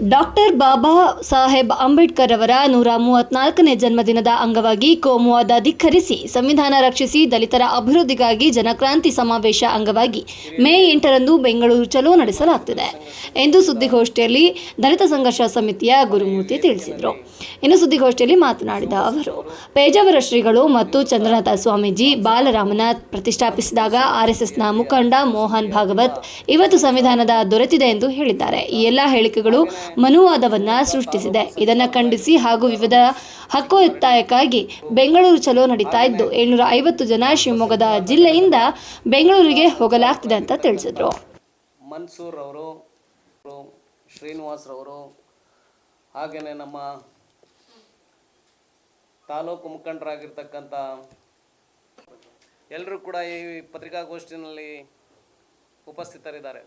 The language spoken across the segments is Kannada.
ಡಾಕ್ಟರ್ ಬಾಬಾ ಸಾಹೇಬ್ ಅಂಬೇಡ್ಕರ್ ಅವರ ನೂರ ಮೂವತ್ನಾಲ್ಕನೇ ಜನ್ಮದಿನದ ಅಂಗವಾಗಿ ಕೋಮುವಾದ ಧಿಕ್ಕರಿಸಿ ಸಂವಿಧಾನ ರಕ್ಷಿಸಿ ದಲಿತರ ಅಭಿವೃದ್ಧಿಗಾಗಿ ಜನಕ್ರಾಂತಿ ಸಮಾವೇಶ ಅಂಗವಾಗಿ ಮೇ ಎಂಟರಂದು ಬೆಂಗಳೂರು ಚಲೋ ನಡೆಸಲಾಗುತ್ತಿದೆ ಎಂದು ಸುದ್ದಿಗೋಷ್ಠಿಯಲ್ಲಿ ದಲಿತ ಸಂಘರ್ಷ ಸಮಿತಿಯ ಗುರುಮೂರ್ತಿ ತಿಳಿಸಿದರು. ಇನ್ನು ಸುದ್ದಿಗೋಷ್ಠಿಯಲ್ಲಿ ಮಾತನಾಡಿದ ಅವರು, ಪೇಜಾವರ ಶ್ರೀಗಳು ಮತ್ತು ಚಂದ್ರನಾಥ ಸ್ವಾಮೀಜಿ ಬಾಲರಾಮನಾಥ್ ಪ್ರತಿಷ್ಠಾಪಿಸಿದಾಗ ಆರ್ಎಸ್ಎಸ್ನ ಮುಖಂಡ ಮೋಹನ್ ಭಾಗವತ್ ಇವತ್ತು ಸಂವಿಧಾನದ ದೊರೆತಿದೆ ಎಂದು ಹೇಳಿದ್ದಾರೆ. ಈ ಎಲ್ಲ ಹೇಳಿಕೆಗಳು ಮನುವಾದವನ್ನ ಸೃಷ್ಟಿಸಿದೆ. ಇದನ್ನು ಖಂಡಿಸಿ ಹಾಗೂ ವಿವಿಧ ಹಕ್ಕು ಒತ್ತಾಯಕ್ಕಾಗಿ ಬೆಂಗಳೂರು ಚಲೋ ನಡೀತಾ ಇದ್ದು ಏಳ್ನೂರ ಐವತ್ತು ಜನ ಶಿವಮೊಗ್ಗದ ಜಿಲ್ಲೆಯಿಂದ ಬೆಂಗಳೂರಿಗೆ ಹೋಗಲಾಗ್ತಿದೆ ಅಂತ ತಿಳಿಸಿದ್ರು. ಮನ್ಸೂರ್ ಅವರು ಶ್ರೀನಿವಾಸ್ರವರು ಹಾಗೆಯೇ ನಮ್ಮ ತಾಲೂಕು ಮುಖಂಡರಾಗಿರ್ತಕ್ಕಂಥ ಎಲ್ಲರೂ ಕೂಡ ಈ ಪತ್ರಿಕಾಗೋಷ್ಠಿನಲ್ಲಿ ಉಪಸ್ಥಿತರಿದ್ದಾರೆ.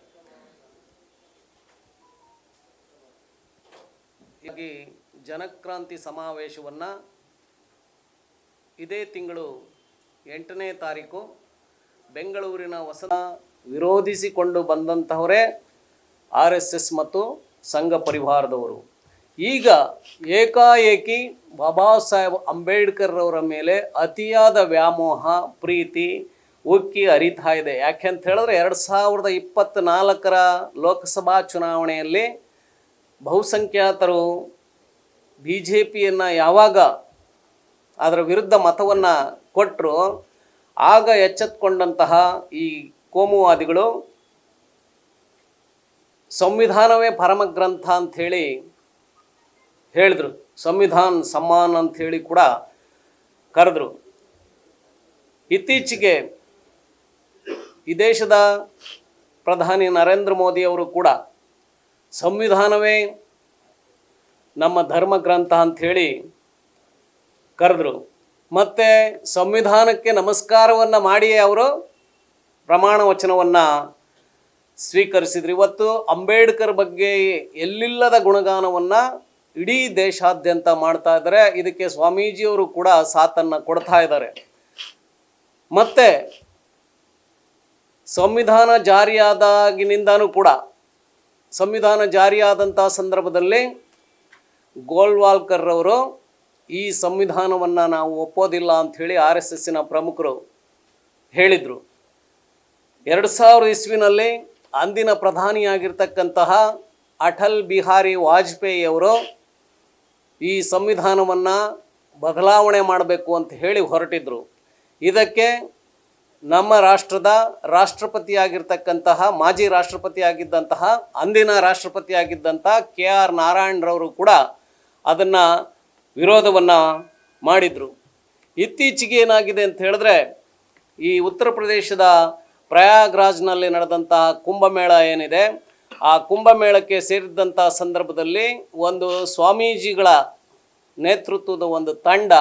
ಹೀಗಾಗಿ ಜನಕ್ರಾಂತಿ ಸಮಾವೇಶವನ್ನು ಇದೇ ತಿಂಗಳು ಎಂಟನೇ ತಾರೀಕು ಬೆಂಗಳೂರಿನ ಹೊಸ ವಿರೋಧಿಸಿಕೊಂಡು ಬಂದಂತಹವರೇ ಆರ್ ಎಸ್ ಎಸ್ ಮತ್ತು ಸಂಘ ಪರಿವಾರದವರು. ಈಗ ಏಕಾಏಕಿ ಬಾಬಾ ಸಾಹೇಬ್ ಅಂಬೇಡ್ಕರ್ ಅವರ ಮೇಲೆ ಅತಿಯಾದ ವ್ಯಾಮೋಹ, ಪ್ರೀತಿ, ಉಕ್ಕಿ ಹರಿತಾ ಇದೆ. ಯಾಕೆಂತ ಹೇಳಿದ್ರೆ ಎರಡು ಸಾವಿರದ ಇಪ್ಪತ್ತ್ನಾಲ್ಕರ ಲೋಕಸಭಾ ಚುನಾವಣೆಯಲ್ಲಿ ಬಹುಸಂಖ್ಯಾತರು ಬಿ ಜೆ ಪಿಯನ್ನು ಯಾವಾಗ ಅದರ ವಿರುದ್ಧ ಮತವನ್ನು ಕೊಟ್ಟರು ಆಗ ಎಚ್ಚೆತ್ಕೊಂಡಂತಹ ಈ ಕೋಮುವಾದಿಗಳು ಸಂವಿಧಾನವೇ ಪರಮ ಗ್ರಂಥ ಅಂಥೇಳಿ ಹೇಳಿದ್ರು. ಸಂವಿಧಾನ್ ಸಮ್ಮಾನ್ ಅಂಥೇಳಿ ಕೂಡ ಕರೆದ್ರು. ಇತ್ತೀಚೆಗೆ ಈ ದೇಶದ ಪ್ರಧಾನಿ ನರೇಂದ್ರ ಮೋದಿ ಅವರು ಕೂಡ ಸಂವಿಧಾನವೇ ನಮ್ಮ ಧರ್ಮ ಗ್ರಂಥ ಅಂಥೇಳಿ ಕರೆದ್ರು. ಮತ್ತು ಸಂವಿಧಾನಕ್ಕೆ ನಮಸ್ಕಾರವನ್ನು ಮಾಡಿಯೇ ಅವರು ಪ್ರಮಾಣ ವಚನವನ್ನು ಸ್ವೀಕರಿಸಿದ್ರು. ಇವತ್ತು ಅಂಬೇಡ್ಕರ್ ಬಗ್ಗೆ ಎಲ್ಲಿಲ್ಲದ ಗುಣಗಾನವನ್ನು ಇಡೀ ದೇಶಾದ್ಯಂತ ಮಾಡ್ತಾ ಇದ್ದಾರೆ. ಇದಕ್ಕೆ ಸ್ವಾಮೀಜಿಯವರು ಕೂಡ ಸಾಥನ್ನು ಕೊಡ್ತಾ ಇದ್ದಾರೆ. ಮತ್ತು ಸಂವಿಧಾನ ಜಾರಿಯಾದಾಗಿನಿಂದನೂ ಕೂಡ ಸಂವಿಧಾನ ಜಾರಿಯಾದಂಥ ಸಂದರ್ಭದಲ್ಲಿ ಗೋಲ್ವಾಲ್ಕರ್ ಅವರು ಈ ಸಂವಿಧಾನವನ್ನು ನಾವು ಒಪ್ಪೋದಿಲ್ಲ ಅಂಥೇಳಿ ಆರ್ ಎಸ್ ಎಸ್ಸಿನ ಪ್ರಮುಖರು ಹೇಳಿದರು. ಎರಡು ಸಾವಿರ ಇಸ್ವಿನಲ್ಲಿ ಅಂದಿನ ಪ್ರಧಾನಿಯಾಗಿರ್ತಕ್ಕಂತಹ ಅಟಲ್ ಬಿಹಾರಿ ವಾಜಪೇಯಿ ಅವರು ಈ ಸಂವಿಧಾನವನ್ನು ಬದಲಾವಣೆ ಮಾಡಬೇಕು ಅಂತ ಹೇಳಿ ಹೊರಟಿದ್ರು. ಇದಕ್ಕೆ ನಮ್ಮ ರಾಷ್ಟ್ರದ ರಾಷ್ಟ್ರಪತಿಯಾಗಿರ್ತಕ್ಕಂತಹ, ಮಾಜಿ ರಾಷ್ಟ್ರಪತಿಯಾಗಿದ್ದಂತಹ, ಅಂದಿನ ರಾಷ್ಟ್ರಪತಿಯಾಗಿದ್ದಂತಹ ಕೆ ಆರ್ ನಾರಾಯಣರವರು ಕೂಡ ಅದನ್ನು ವಿರೋಧವನ್ನು ಮಾಡಿದರು. ಇತ್ತೀಚೆಗೆ ಏನಾಗಿದೆ ಅಂತ ಹೇಳಿದ್ರೆ, ಈ ಉತ್ತರ ಪ್ರದೇಶದ ಪ್ರಯಾಗ್ರಾಜ್ನಲ್ಲಿ ನಡೆದಂತಹ ಕುಂಭಮೇಳ ಏನಿದೆ, ಆ ಕುಂಭಮೇಳಕ್ಕೆ ಸೇರಿದ್ದಂಥ ಸಂದರ್ಭದಲ್ಲಿ ಒಂದು ಸ್ವಾಮೀಜಿಗಳ ನೇತೃತ್ವದ ಒಂದು ತಂಡ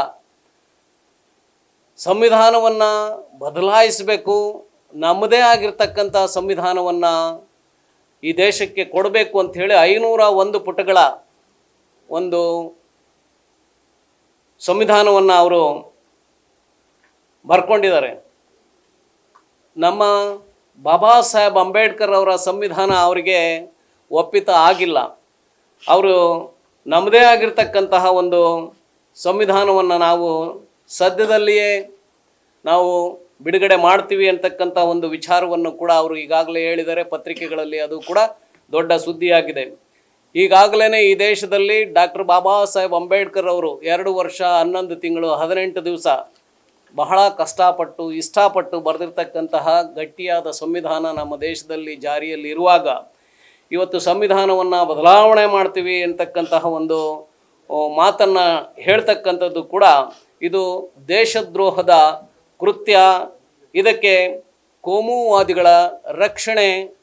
ಸಂವಿಧಾನವನ್ನು ಬದಲಾಯಿಸಬೇಕು, ನಮ್ಮದೇ ಆಗಿರ್ತಕ್ಕಂಥ ಸಂವಿಧಾನವನ್ನು ಈ ದೇಶಕ್ಕೆ ಕೊಡಬೇಕು ಅಂಥೇಳಿ ಐನೂರ ಒಂದು ಪುಟಗಳ ಒಂದು ಸಂವಿಧಾನವನ್ನು ಅವರು ಬರ್ಕೊಂಡಿದ್ದಾರೆ. ನಮ್ಮ ಬಾಬಾ ಸಾಹೇಬ್ ಅಂಬೇಡ್ಕರ್ ಅವರ ಸಂವಿಧಾನ ಅವರಿಗೆ ಒಪ್ಪಿತ ಆಗಿಲ್ಲ. ಅವರು ನಮ್ಮದೇ ಆಗಿರ್ತಕ್ಕಂತಹ ಒಂದು ಸಂವಿಧಾನವನ್ನು ನಾವು ಸದ್ಯದಲ್ಲಿಯೇ ನಾವು ಬಿಡುಗಡೆ ಮಾಡ್ತೀವಿ ಅಂತಕ್ಕಂಥ ಒಂದು ವಿಚಾರವನ್ನು ಕೂಡ ಅವರು ಈಗಾಗಲೇ ಹೇಳಿದ್ದಾರೆ ಪತ್ರಿಕೆಗಳಲ್ಲಿ ಅದು ಕೂಡ ದೊಡ್ಡ ಸುದ್ದಿಯಾಗಿದೆ. ಈಗಾಗಲೇ ಈ ದೇಶದಲ್ಲಿ ಡಾಕ್ಟರ್ ಬಾಬಾ ಸಾಹೇಬ್ ಅಂಬೇಡ್ಕರ್ ಅವರು ಎರಡು ವರ್ಷ ಹನ್ನೊಂದು ತಿಂಗಳು ಹದಿನೆಂಟು ದಿವಸ ಬಹಳ ಕಷ್ಟಪಟ್ಟು, ಇಷ್ಟಪಟ್ಟು ಬರೆದಿರ್ತಕ್ಕಂತಹ ಗಟ್ಟಿಯಾದ ಸಂವಿಧಾನ ನಮ್ಮ ದೇಶದಲ್ಲಿ ಜಾರಿಯಲ್ಲಿ ಇರುವಾಗ ಇವತ್ತು ಸಂವಿಧಾನವನ್ನು ಬದಲಾವಣೆ ಮಾಡ್ತೀವಿ ಅಂತಕ್ಕಂತಹ ಒಂದು ಮಾತನ್ನು ಹೇಳ್ತಕ್ಕಂಥದ್ದು ಕೂಡ ಇದು ದೇಶದ್ರೋಹದ ಕೃತ್ಯ. ಇದಕ್ಕೆ ಕೋಮುವಾದಿಗಳ ರಕ್ಷಣೆ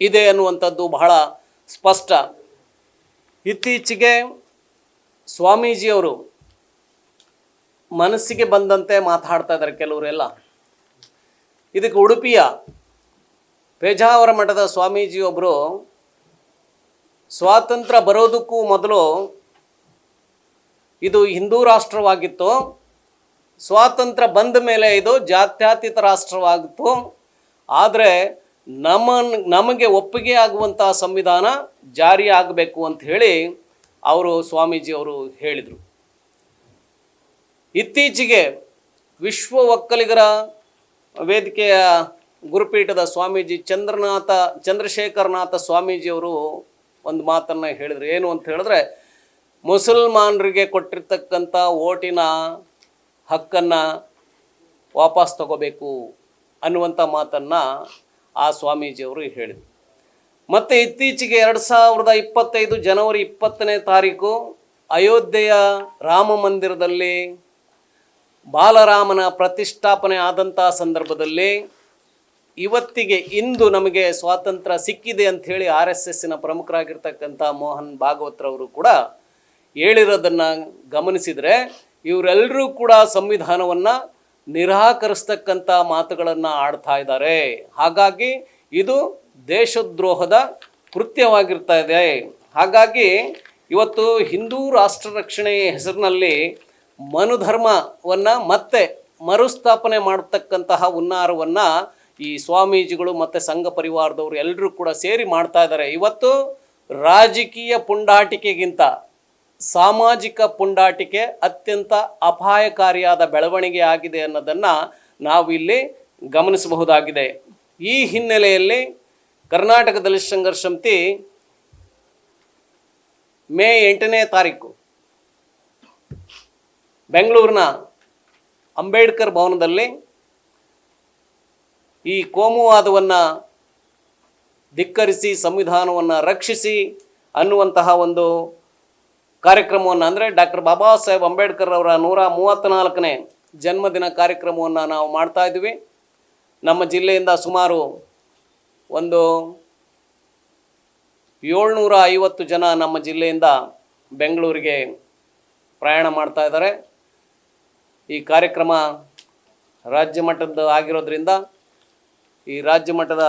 ಇದೆ ಅನ್ನುವಂಥದ್ದು ಬಹಳ ಸ್ಪಷ್ಟ. ಇತ್ತೀಚೆಗೆ ಸ್ವಾಮೀಜಿಯವರು ಮನಸ್ಸಿಗೆ ಬಂದಂತೆ ಮಾತಾಡ್ತಾ ಇದ್ದಾರೆ ಕೆಲವರೆಲ್ಲ. ಇದಕ್ಕೆ ಉಡುಪಿಯ ಪೇಜಾವರ ಮಠದ ಸ್ವಾಮೀಜಿಯೊಬ್ಬರು ಸ್ವಾತಂತ್ರ್ಯ ಬರೋದಕ್ಕೂ ಮೊದಲು ಇದು ಹಿಂದೂ ರಾಷ್ಟ್ರವಾಗಿತ್ತು. ಸ್ವಾತಂತ್ರ್ಯ ಬಂದ ಮೇಲೆ ಇದು ಜಾತ್ಯತೀತ ರಾಷ್ಟ್ರವಾಗಿತ್ತು. ಆದರೆ ನಮ್ಮ ನಮಗೆ ಒಪ್ಪಿಗೆ ಆಗುವಂಥ ಸಂವಿಧಾನ ಜಾರಿ ಆಗಬೇಕು ಅಂತ ಹೇಳಿ ಅವರು ಸ್ವಾಮೀಜಿ ಅವರು ಹೇಳಿದರು. ಇತ್ತೀಚೆಗೆ ವಿಶ್ವ ಒಕ್ಕಲಿಗರ ವೇದಿಕೆಯ ಗುರುಪೀಠದ ಸ್ವಾಮೀಜಿ ಚಂದ್ರನಾಥ, ಚಂದ್ರಶೇಖರನಾಥ ಸ್ವಾಮೀಜಿಯವರು ಒಂದು ಮಾತನ್ನು ಹೇಳಿದರು. ಏನು ಅಂತ ಹೇಳಿದ್ರೆ ಮುಸಲ್ಮಾನರಿಗೆ ಕೊಟ್ಟಿರ್ತಕ್ಕಂಥ ಓಟಿನ ಹಕ್ಕನ್ನು ವಾಪಸ್ ತಗೋಬೇಕು ಅನ್ನುವಂಥ ಮಾತನ್ನು ಆ ಸ್ವಾಮೀಜಿಯವರು ಹೇಳಿದರು. ಮತ್ತು ಇತ್ತೀಚೆಗೆ ಎರಡು ಸಾವಿರದ ಇಪ್ಪತ್ತೈದು ಜನವರಿ ಇಪ್ಪತ್ತನೇ ತಾರೀಕು ಅಯೋಧ್ಯೆಯ ರಾಮ ಮಂದಿರದಲ್ಲಿ ಬಾಲರಾಮನ ಪ್ರತಿಷ್ಠಾಪನೆ ಆದಂಥ ಸಂದರ್ಭದಲ್ಲಿ ಇವತ್ತಿಗೆ ಇಂದು ನಮಗೆ ಸ್ವಾತಂತ್ರ್ಯ ಸಿಕ್ಕಿದೆ ಅಂಥೇಳಿ ಆರ್ ಎಸ್ ಎಸ್ಸಿನ ಪ್ರಮುಖರಾಗಿರ್ತಕ್ಕಂಥ ಮೋಹನ್ ಭಾಗವತ್ರವರು ಕೂಡ ಹೇಳಿರೋದನ್ನು ಗಮನಿಸಿದರೆ ಇವರೆಲ್ಲರೂ ಕೂಡ ಸಂವಿಧಾನವನ್ನು ನಿರಾಕರಿಸ್ತಕ್ಕಂಥ ಮಾತುಗಳನ್ನು ಆಡ್ತಾ ಇದ್ದಾರೆ. ಹಾಗಾಗಿ ಇದು ದೇಶದ್ರೋಹದ ಕೃತ್ಯವಾಗಿರ್ತಾ ಇದೆ. ಹಾಗಾಗಿ ಇವತ್ತು ಹಿಂದೂ ರಾಷ್ಟ್ರ ರಕ್ಷಣೆಯ ಹೆಸರಿನಲ್ಲಿ ಮನುಧರ್ಮವನ್ನು ಮತ್ತೆ ಮರುಸ್ಥಾಪನೆ ಮಾಡತಕ್ಕಂತಹ ಹುನ್ನಾರವನ್ನು ಈ ಸ್ವಾಮೀಜಿಗಳು ಮತ್ತು ಸಂಘ ಪರಿವಾರದವರು ಎಲ್ಲರೂ ಕೂಡ ಸೇರಿ ಮಾಡ್ತಾ ಇದ್ದಾರೆ. ಇವತ್ತು ರಾಜಕೀಯ ಪುಂಡಾಟಿಕೆಗಿಂತ ಸಾಮಾಜಿಕ ಪುಂಡಾಟಿಕೆ ಅತ್ಯಂತ ಅಪಾಯಕಾರಿಯಾದ ಬೆಳವಣಿಗೆ ಆಗಿದೆ ಅನ್ನೋದನ್ನು ನಾವು ಇಲ್ಲಿ ಗಮನಿಸಬಹುದಾಗಿದೆ. ಈ ಹಿನ್ನೆಲೆಯಲ್ಲಿ ಕರ್ನಾಟಕ ದಲಿತ ಸಂಘರ್ಷ ಸಮಿತಿ ಮೇ ಎಂಟನೇ ತಾರೀಕು ಬೆಂಗಳೂರಿನ ಅಂಬೇಡ್ಕರ್ ಭವನದಲ್ಲಿ ಈ ಕೋಮುವಾದವನ್ನು ಧಿಕ್ಕರಿಸಿ, ಸಂವಿಧಾನವನ್ನು ರಕ್ಷಿಸಿ ಅನ್ನುವಂತಹ ಒಂದು ಕಾರ್ಯಕ್ರಮವನ್ನು ಅಂದರೆ ಡಾಕ್ಟರ್ ಬಾಬಾ ಸಾಹೇಬ್ ಅಂಬೇಡ್ಕರ್ ಅವರ ನೂರ ಮೂವತ್ತ್ನಾಲ್ಕನೇ ಜನ್ಮದಿನ ಕಾರ್ಯಕ್ರಮವನ್ನು ನಾವು ಮಾಡ್ತಾ ಇದ್ವಿ. ನಮ್ಮ ಜಿಲ್ಲೆಯಿಂದ ಸುಮಾರು ಒಂದು ಏಳ್ನೂರ ಐವತ್ತು ಜನ ನಮ್ಮ ಜಿಲ್ಲೆಯಿಂದ ಬೆಂಗಳೂರಿಗೆ ಪ್ರಯಾಣ ಮಾಡ್ತಾ ಇದ್ದಾರೆ. ಈ ಕಾರ್ಯಕ್ರಮ ರಾಜ್ಯ ಮಟ್ಟದ ಆಗಿರೋದ್ರಿಂದ ಈ ರಾಜ್ಯ ಮಟ್ಟದ